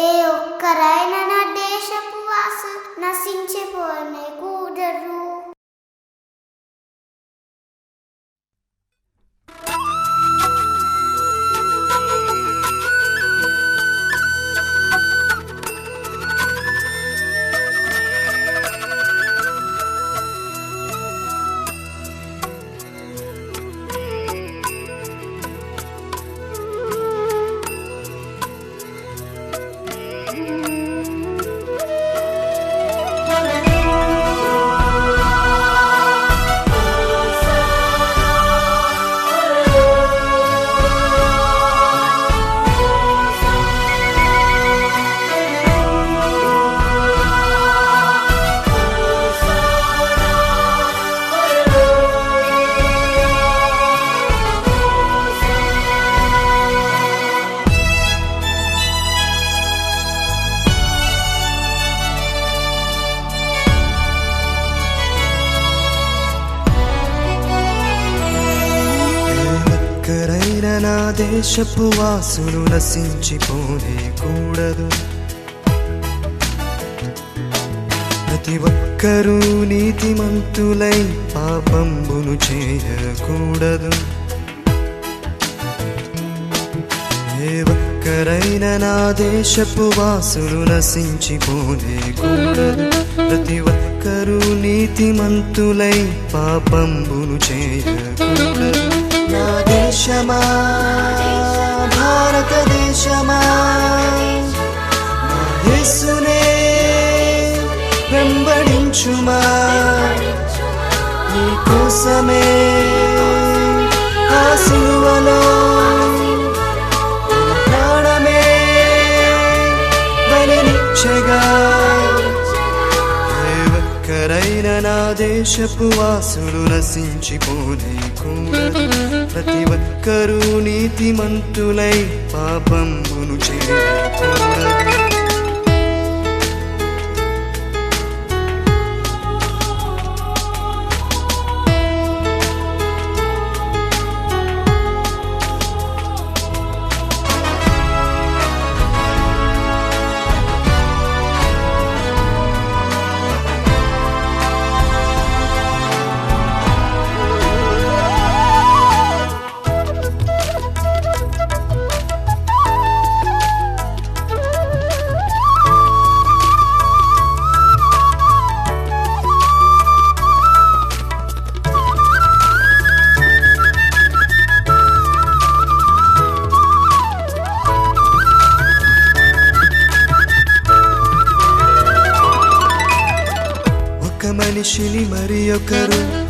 ఏ ఒక్కరైన నా దేశపు వాసు నశించిపోనే కూడరు. నా దేశపు వాసులు నశించిపోనే కూడదు. ప్రతి ఒక్కరూ నీతిమంతులై పాపంబును చేయకూడదు. ఏ ఒక్కరైన నా దేశపు వాసులు నశించిపోనే కూడదు. ప్రతి ఒక్కరూ నీతిమంతులై పాపంబును చేయకూడదు. వెంబడించుమా నీ కోసమే ఆ సిలువలో తన ప్రాణమే బలినిచ్చగా. ఏ ఒక్కరైన నా దేశపు వాసులు నశించిపోనే కూడదు ప్రతి ఒక్కరూ నీతిమంతులై పాపంబును చేయకూడదు మనిషిని మరి ఒకరు.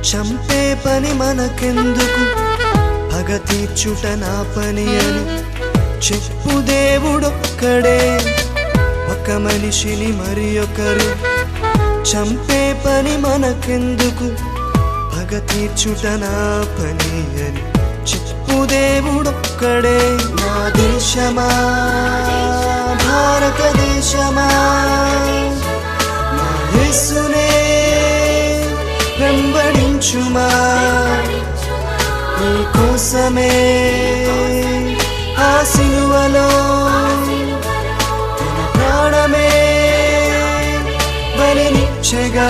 చంపే పని మనకెందుకు? పగ తీర్చుట నా పని అని చెప్పు దేవుడొక్కడే. ఒక మనిషిని మరి ఒకరు. చంపే పని మనకెందుకు? పగ తీర్చుట నా పని అని చెప్పు దేవుడొక్కడే. నా దేశమా? భారతదేశమా వెంబడించుమా నీ కోసమే ఆ సిలువలో తన ప్రాణమే బలినిచ్చగా.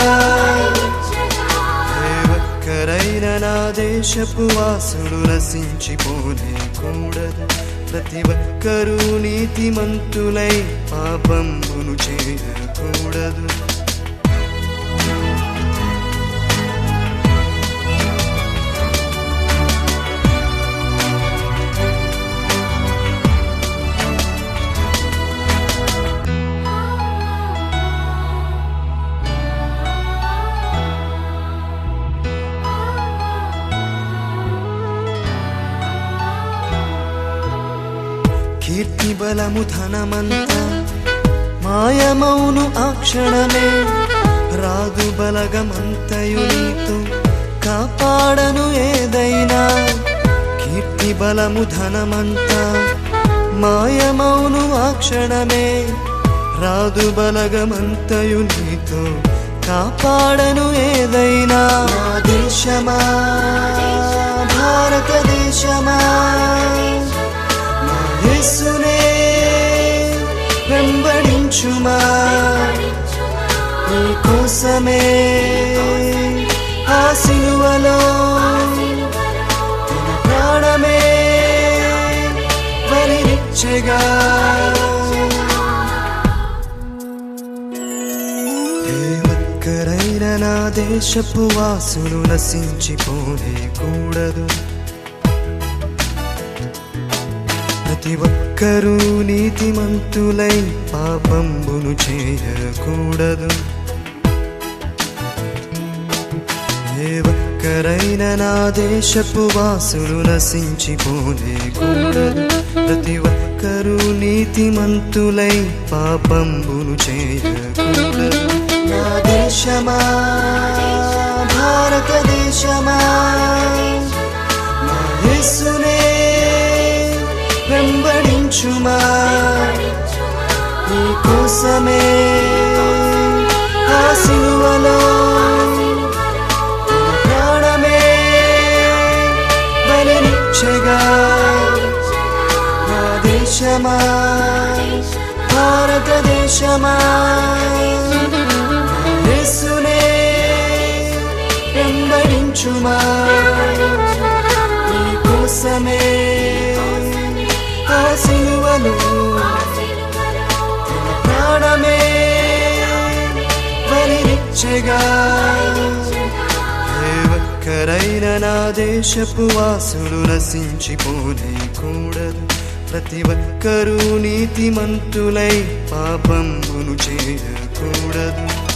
ఒక్కరైన నా దేశపు వాసులు నశించిపోనే కూడదు. ప్రతి ఒక్కరూ నీతిమంతులై పాపంబును చేయకూడదు బలము ధనమంత మాయమౌను ఆ క్షణమే. రాదు బలగమంతయు నీతో కాపాడను ఏదైనా. కీర్తి బలము ధనమంత మాయమౌను ఆ క్షణమే. రాదు బలగమంతయు నీతో కాపాడను ఏదైనా. దేశమా భారతదేశమా వెంబడించుమా నీ కోసమే ఆ సిలువలో తన ప్రాణమే ఒక్కరైన నా దేశపు వాసులు నశించిపోనే కూడదు. ప్రతి ఒక్కరూ నీతిమంతులై పాపంబును చేయకూడదు. ఏ ఒక్కరైన నా దేశపు వాసులు నశించిపోనే కూడదు ప్రతి ఒక్కరూ నీతిమంతులై పాపంబును చేయకూడదు. నా దేశమా భారతదేశమా నా యేసు వెంబడించుమా నీ కోసమే ఆ సిలువలో తన ప్రాణమే బలినిచ్చగా నా దేశమా? భారతదేశమా యేసునే వెంబడించుమా? బలినిచ్చగా ఒక్కరైన నా దేశపు వాసుడు నశించిపోనే కూడదు. ప్రతి ఒక్కరూ నీతిమంతులై పాపమును చేయకూడదు.